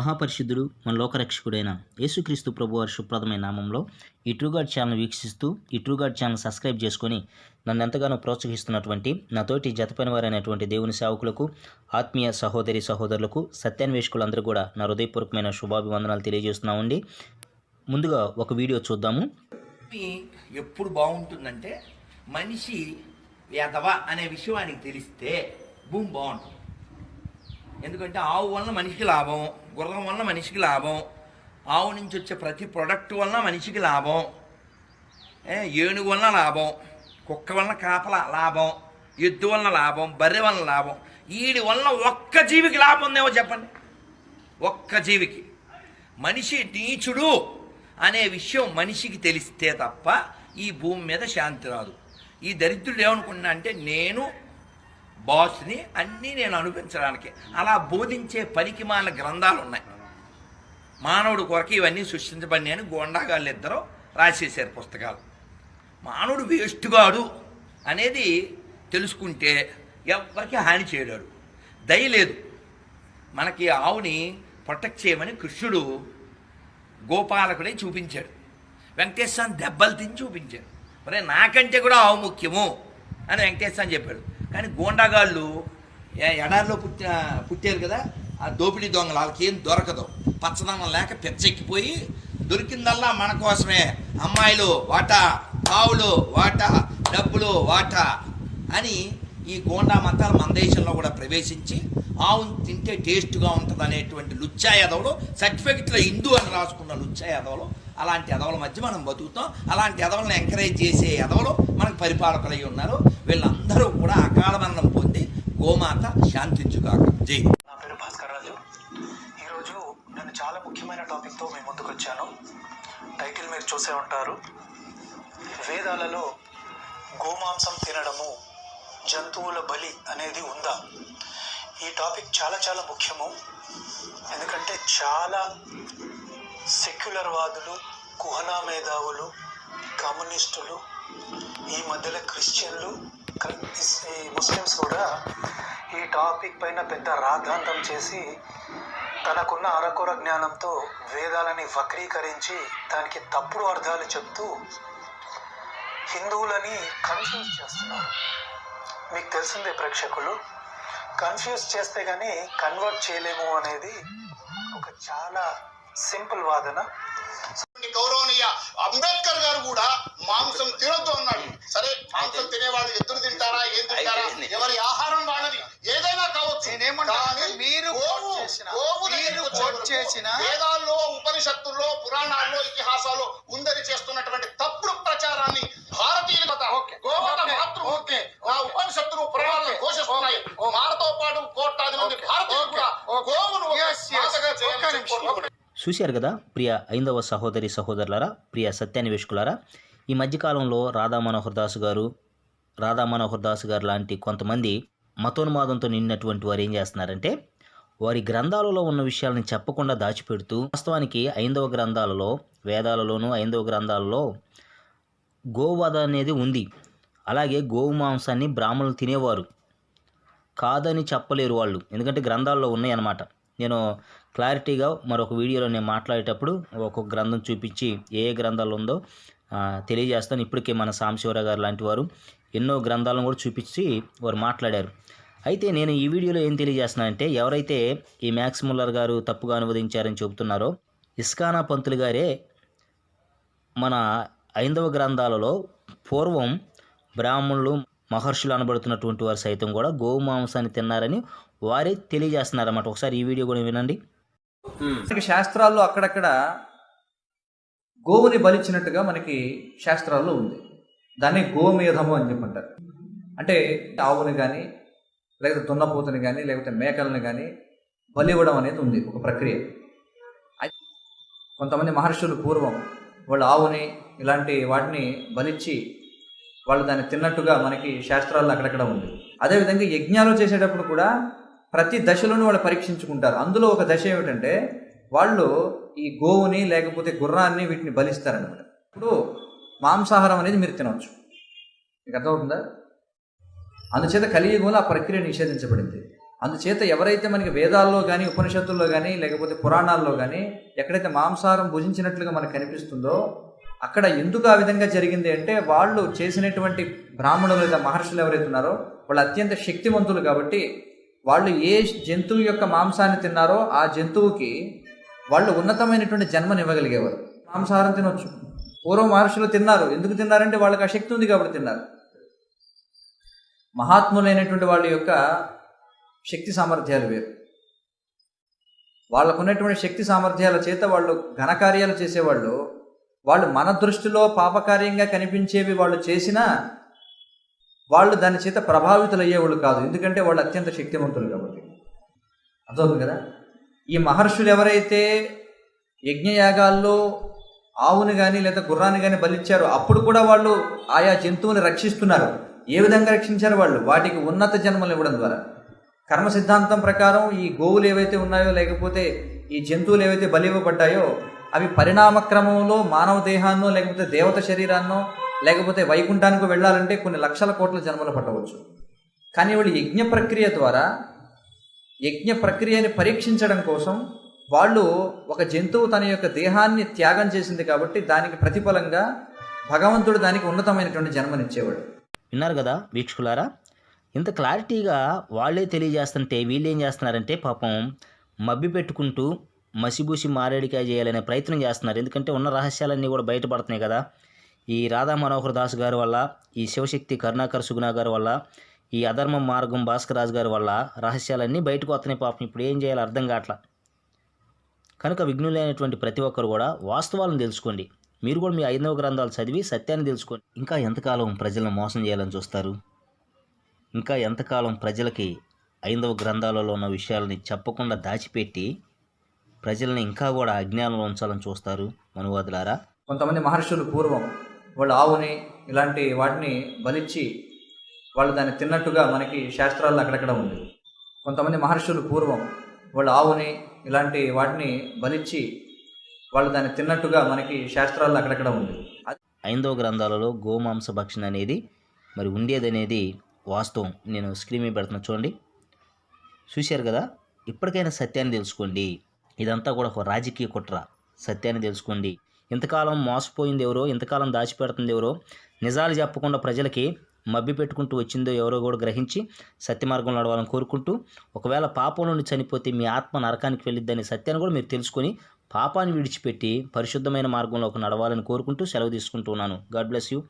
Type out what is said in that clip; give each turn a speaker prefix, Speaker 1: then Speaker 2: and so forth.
Speaker 1: మహాపరిశుద్ధుడు మన లోకరక్షకుడైన యేసుక్రీస్తు ప్రభు వారి శుభ్రదమైన నామంలో ఈ ట్రూగార్డ్ ఛానల్ వీక్షిస్తూ ఈ ట్రూగార్డ్ ఛానల్ సబ్స్క్రైబ్ చేసుకొని నన్ను ఎంతగానో ప్రోత్సహిస్తున్నటువంటి నాతోటి జతపని వారైనటువంటి దేవుని సేవకులకు ఆత్మీయ సహోదరి సహోదరులకు సత్యాన్వేషకులందరూ కూడా నా హృదయపూర్వకమైన శుభాభివందనాలు తెలియజేస్తున్నామండి ముందుగా ఒక వీడియో చూద్దాము.
Speaker 2: ఎప్పుడు బాగుంటుందంటే మనిషి ఎదవ అనే విషయం ఆయనకి తెలిస్తే భూమి బాగుంటుంది. ఎందుకంటే ఆవు వలన మనిషికి లాభం గుర్రం వలన మనిషికి లాభం ఆవు నుంచి వచ్చే ప్రతి ప్రొడక్ట్ వలన మనిషికి లాభం ఏనుగు వలన లాభం కుక్క వలన కాపల లాభం ఎద్దు వలన లాభం బర్రె వలన లాభం. వీడి వలన ఒక్క జీవికి లాభం ఉందేమో చెప్పండి. ఒక్క జీవికి. మనిషి నీచుడు అనే విషయం మనిషికి తెలిస్తే తప్ప ఈ భూమి మీద శాంతి రాదు. ఈ దరిద్రుడు ఏమనుకున్నా అంటే నేను బాస్ని అన్నీ నేను అనిపించడానికి అలా బోధించే పనికిమాల గ్రంథాలు ఉన్నాయి మానవుడు కొరకు ఇవన్నీ సృష్టించబడినాయి అని గోండాగాళ్ళు ఇద్దరు రాసేశారు పుస్తకాలు. మానవుడు వేస్టుగాడు అనేది తెలుసుకుంటే ఎవరికి హాని చేయడాడు దయ లేదు. మనకి ఆవుని ప్రొటెక్ట్ చేయమని కృష్ణుడు గోపాలకుడే చూపించాడు. వెంకటేశ్వరం దెబ్బలు తిని చూపించాడు. మరి నాకంటే కూడా ఆవు ముఖ్యము అని వెంకటేశ్వరం చెప్పాడు. కానీ గోండాగాళ్ళు ఎడారిలో పుట్టిన పుట్టారు కదా ఆ దోపిడీ దొంగలు వాళ్ళకి ఏం దొరకదు. పచ్చదనం లేక పెచ్చెక్కిపోయి దొరికిందల్లా మన కోసమే. అమ్మాయిలు వాటా ఆవులు వాటా డబ్బులు వాటా అని ఈ గోండా మతాలు మన దేశంలో కూడా ప్రవేశించి ఆవును తింటే టేస్ట్గా ఉంటుంది అనేటువంటి లుచ్చా యాదవులు సర్టిఫికెట్లో హిందూ అని రాసుకున్న లుచ్చా యాదవులు అలాంటి ఎదవల మధ్య మనం బతుకుతాం. అలాంటి ఎదవలను ఎంకరేజ్ చేసే ఎదవలు మనకు పరిపాలకులై ఉన్నారు. జై.
Speaker 3: నా పేరు భాస్కర్ రాజు. ఈరోజు నేను చాలా ముఖ్యమైన టాపిక్తో మీ ముందుకు వచ్చాను టైటిల్ మీరు చూసే ఉంటారు. వేదాలలో గోమాంసం తినడము జంతువుల బలి అనేది ఉందా? ఈ టాపిక్ చాలా చాలా ముఖ్యము. ఎందుకంటే చాలా సెక్యులర్ వాదులు కుహనా మేధావులు కమ్యూనిస్టులు ఈ మధ్యలో క్రిస్టియన్లు ఇస్- ఈ ముస్లిమ్స్ కూడా ఈ టాపిక్ పైన పెద్ద రాద్ధాంతం చేసి తనకున్న అరకొర జ్ఞానంతో వేదాలని వక్రీకరించి దానికి తప్పుడు అర్థాలు చెప్తూ హిందువులని కన్ఫ్యూజ్ చేస్తున్నారు. మీకు తెలిసిందే ప్రేక్షకులు కన్ఫ్యూజ్ చేస్తే కానీ కన్వర్ట్ చేయలేము అనేది ఒక చాలా సింపుల్ వాదన.
Speaker 4: గౌరవనీయ అంబేద్కర్ గారు కూడా మాంసం తినొద్దు అన్నాడు. సరే మాంసం తినేవాళ్ళు ఎద్దులు తింటారా ఏం తింటారా? ఎవరి ఆహారం వాళ్ళది ఏదైనా కావచ్చు
Speaker 3: నేనేమంటానంటే
Speaker 4: కానీ
Speaker 3: మీరు
Speaker 4: గోవు-
Speaker 3: quote చేసిన-
Speaker 4: గోవు
Speaker 3: మీరు
Speaker 4: దగ్గరికి
Speaker 3: quote
Speaker 4: వచ్చేటప్పుడు
Speaker 3: చేసిన-
Speaker 4: వేదాల్లో ఉపనిషత్తుల్లో పురాణాల్లో ఇతిహాసాల్లో ఉందని చేస్తున్నటువంటి తప్పుడు ప్రచారాన్ని భారతీయుల కథ గోమాత మాతృ
Speaker 3: ఓకే,
Speaker 4: నా ఉపనిషత్తులు పురాణాలను
Speaker 3: ఓకే,
Speaker 4: ఘోషిస్తున్నాయి మాటతో పాటు కోట్లాది మంది భారతీయులు కూడా. గోవును.
Speaker 1: చూశారు కదా ప్రియ ఐందవ సహోదరి సహోదరులారా ప్రియ సత్యాన్వేషకులారా ఈ మధ్యకాలంలో రాధా మనోహర్ దాస్ గారు రాధా మనోహర్ దాస్ గారు లాంటి కొంతమంది మతోన్మాదంతో నిండినటువంటి వారు ఏం చేస్తున్నారంటే వారి గ్రంథాలలో ఉన్న విషయాలను చెప్పకుండా దాచిపెడుతూ వాస్తవానికి ఐందవ గ్రంథాలలో వేదాలలోనూ ఐందవ గ్రంథాలలో గోవధ అనేది ఉంది. అలాగే గోవు మాంసాన్ని బ్రాహ్మణులు తినేవారు. కాదని చెప్పలేరు వాళ్ళు. ఎందుకంటే గ్రంథాల్లో ఉన్నాయి అన్నమాట. నేను క్లారిటీగా మరొక వీడియోలో నేను మాట్లాడేటప్పుడు ఒక్కొక్క గ్రంథం చూపించి ఏ ఏ గ్రంథాలు ఉందో తెలియజేస్తాను. ఇప్పటికే మన సాంశివరావు గారు లాంటి వారు ఎన్నో గ్రంథాలను కూడా చూపించి వారు మాట్లాడారు. అయితే నేను ఈ వీడియోలో ఏం తెలియజేస్తున్నానంటే ఎవరైతే ఈ మ్యాక్స్ ముల్లర్ గారు తప్పుగా అనువదించారని చెబుతున్నారో ఇస్కానా పంతులు గారే మన ఐందవ గ్రంథాలలో పూర్వం బ్రాహ్మణులు మహర్షులు అనబడుతున్నటువంటి వారు సైతం కూడా గోవు మాంసాన్ని తిన్నారని వారే తెలియజేస్తున్నారన్నమాట. ఒకసారి ఈ వీడియో కూడా వినండి.
Speaker 5: శాస్త్రాల్లో అక్కడక్కడ గోవుని బలిచ్చినట్టుగా మనకి శాస్త్రాల్లో ఉంది. దాన్ని గోమేధము అని చెప్పంటారు. అంటే ఆవుని కానీ లేకపోతే దున్నపోతుని కానీ లేకపోతే మేకలను కానీ బలి ఇవ్వడం అనేది ఉంది ఒక ప్రక్రియ. కొంతమంది మహర్షులు పూర్వం వాళ్ళు ఆవుని ఇలాంటి వాటిని బలిచ్చి వాళ్ళు దాన్ని తిన్నట్టుగా మనకి శాస్త్రాల్లో అక్కడక్కడ ఉంది. అదేవిధంగా యజ్ఞాలు చేసేటప్పుడు కూడా ప్రతి దశలోనూ వాళ్ళు పరీక్షించుకుంటారు. అందులో ఒక దశ ఏమిటంటే వాళ్ళు ఈ గోవుని లేకపోతే గుర్రాన్ని వీటిని బలిస్తారనమాట ఇప్పుడు మాంసాహారం అనేది మీరు తినవచ్చు. మీకు అర్థమవుతుందా? అందుచేత కలియుగంలో ఆ ప్రక్రియ నిషేధించబడింది. అందుచేత ఎవరైతే మనకి వేదాల్లో కానీ ఉపనిషత్తుల్లో కానీ లేకపోతే పురాణాల్లో కానీ ఎక్కడైతే మాంసాహారం భుజించినట్లుగా మనకు కనిపిస్తుందో అక్కడ ఎందుకు ఆ విధంగా జరిగింది అంటే వాళ్ళు చేసినటువంటి బ్రాహ్మణులు లేదా మహర్షులు ఎవరైతే ఉన్నారో వాళ్ళు అత్యంత శక్తివంతులు కాబట్టి వాళ్ళు ఏ జంతువు యొక్క మాంసాన్ని తిన్నారో ఆ జంతువుకి వాళ్ళు ఉన్నతమైనటువంటి జన్మనివ్వగలిగేవారు. మాంసాహారం తినొచ్చు. పూర్వం మహర్షులు తిన్నారు. ఎందుకు తిన్నారంటే వాళ్ళకి ఆ శక్తి ఉంది కాబట్టి తిన్నారు. మహాత్ములైనటువంటి వాళ్ళ యొక్క శక్తి సామర్థ్యాలు వేరు. వాళ్ళకు ఉన్నటువంటి శక్తి సామర్థ్యాల చేత వాళ్ళు ఘనకార్యాలు చేసేవాళ్ళు వాళ్ళు మన దృష్టిలో పాపకార్యంగా కనిపించేవి వాళ్ళు చేసినా వాళ్ళు దాని చేత ప్రభావితులు అయ్యేవాళ్ళు కాదు. ఎందుకంటే వాళ్ళు అత్యంత శక్తివంతులు కాబట్టి. అర్థమవుతుంది కదా? ఈ మహర్షులు ఎవరైతే యజ్ఞయాగాల్లో ఆవుని కానీ లేదా గుర్రాన్ని కానీ బలిచ్చారో అప్పుడు కూడా వాళ్ళు ఆయా జంతువుని రక్షిస్తున్నారు. ఏ విధంగా రక్షించారు వాళ్ళు? వాటికి ఉన్నత జన్మలు ఇవ్వడం ద్వారా. కర్మ సిద్ధాంతం ప్రకారం ఈ గోవులు ఏవైతే ఉన్నాయో లేకపోతే ఈ జంతువులు ఏవైతే బలి ఇవ్వబడ్డాయో అవి పరిణామ క్రమంలో మానవ దేహాన్నో లేకపోతే దేవత శరీరాన్నో లేకపోతే వైకుంఠానికి వెళ్ళాలంటే కొన్ని లక్షల కోట్ల జన్మలు పట్టవచ్చు. కానీ వాళ్ళు యజ్ఞ ప్రక్రియ ద్వారా యజ్ఞ ప్రక్రియని పరీక్షించడం కోసం వాళ్ళు ఒక జంతువు తన యొక్క దేహాన్ని త్యాగం చేసింది కాబట్టి దానికి ప్రతిఫలంగా భగవంతుడు దానికి ఉన్నతమైనటువంటి జన్మనిచ్చేవాడు.
Speaker 1: విన్నారు కదా వీక్షకులారా? ఇంత క్లారిటీగా వాళ్ళే తెలియజేస్తుంటే వీళ్ళు ఏం చేస్తున్నారంటే పాపం మబ్బి పెట్టుకుంటూ మసిబూసి మారేడికాయ చేయాలనే ప్రయత్నం చేస్తున్నారు. ఎందుకంటే ఉన్న రహస్యాలన్నీ కూడా బయటపడుతున్నాయి కదా. ఈ రాధా మనోహర్ దాస్ గారి వల్ల ఈ శివశక్తి కరుణాకర్ సుగుణ గారి వల్ల ఈ అధర్మ మార్గం భాస్కర్ రాజు గారి వల్ల రహస్యాలన్నీ బయటకు వస్తున్నాయి పాపం. ఇప్పుడు ఏం చేయాలో అర్థం కావట్లా. కనుక విఘ్నులైనటువంటి ప్రతి ఒక్కరు కూడా వాస్తవాలను తెలుసుకోండి. మీరు కూడా మీ ఐదవ గ్రంథాలు చదివి సత్యాన్ని తెలుసుకోండి ఇంకా ఎంతకాలం ప్రజలను మోసం చేయాలని చూస్తారు? ఇంకా ఎంతకాలం ప్రజలకి ఐదవ గ్రంథాలలో ఉన్న విషయాలని చెప్పకుండా దాచిపెట్టి ప్రజల్ని ఇంకా కూడా అజ్ఞానంలో ఉంచాలని చూస్తారు? మనువాదులారా?
Speaker 5: కొంతమంది మహర్షులు పూర్వం వాళ్ళు ఆవుని ఇలాంటి వాటిని బలిచ్చి వాళ్ళు దాన్ని తిన్నట్టుగా మనకి శాస్త్రాల్లో అక్కడక్కడ ఉంది. కొంతమంది మహర్షులు పూర్వం వాళ్ళు ఆవుని ఇలాంటి వాటిని బలిచ్చి వాళ్ళు దాన్ని తిన్నట్టుగా మనకి శాస్త్రాల్లో అక్కడక్కడ ఉంది.
Speaker 1: ఐదవ గ్రంథాలలో గోమాంస భక్షణ అనేది మరి ఉండేది అనేది వాస్తవం. నేను స్క్రీన్ మీద పెడుతున్నా చూడండి. చూశారు కదా? ఇప్పటికైనా సత్యాన్ని తెలుసుకోండి. ఇదంతా కూడా ఒక రాజకీయ కుట్ర. సత్యాన్ని తెలుసుకోండి. ఇంతకాలం మోసపోయింది ఎవరో ఇంతకాలం దాచిపెడుతుంది ఎవరో నిజాలు చెప్పకుండా ప్రజలకి మబ్బి పెట్టుకుంటూ వచ్చిందో ఎవరో కూడా గ్రహించి సత్య మార్గంలో నడవాలని కోరుకుంటూ ఒకవేళ పాపం నుండి చనిపోతే మీ ఆత్మ నరకానికి వెళ్ళిద్దని సత్యాన్ని కూడా మీరు తెలుసుకొని పాపాన్ని విడిచిపెట్టి పరిశుద్ధమైన మార్గంలోకి నడవాలని కోరుకుంటూ సెలవు తీసుకుంటున్నాను గాడ్ బ్లెస్ యూ.